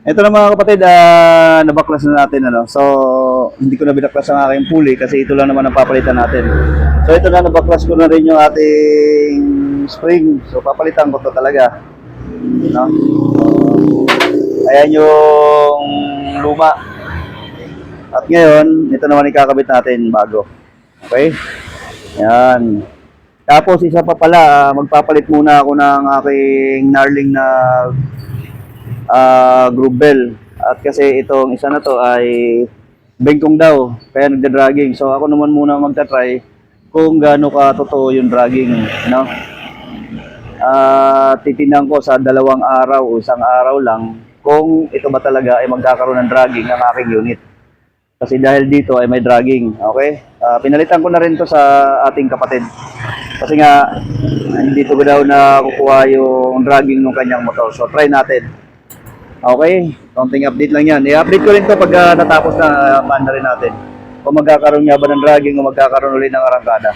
Ito na mga kapatid, ah, nabaklas na natin. Ano? So, hindi ko na binaklas ang aking pulley kasi ito lang naman ang papalitan natin. So, ito na, nabaklas ko na rin yung ating spring. So, papalitan ko to talaga. No? Ayan yung luma. At ngayon, ito naman ikakabit natin bago. Okay? Yan. Tapos isa pa pala, ah, magpapalit muna ako ng aking Narling na ah groove bell. At kasi itong isa na to ay bengkong daw, kaya nagda-dragging. So ako naman muna magta-try kung gaano ka totoo yung dragging, no? Ah, titingnan ko sa dalawang araw o isang araw lang kung ito ba talaga ay magkakaroon ng dragging ang aking unit. Kasi dahil dito ay may dragging, okay? Ah, pinalitan ko na rin to sa ating kapatid. Kasi nga, hindi ko daw na kukuha yung dragging ng kanyang motor. So, try natin. Okay, konting update lang yan. I-update ko rin to pag ah, natapos na uh, na rin natin. Kung magkakaroon nga ba ng dragging o magkakaroon ulit ng arangkada.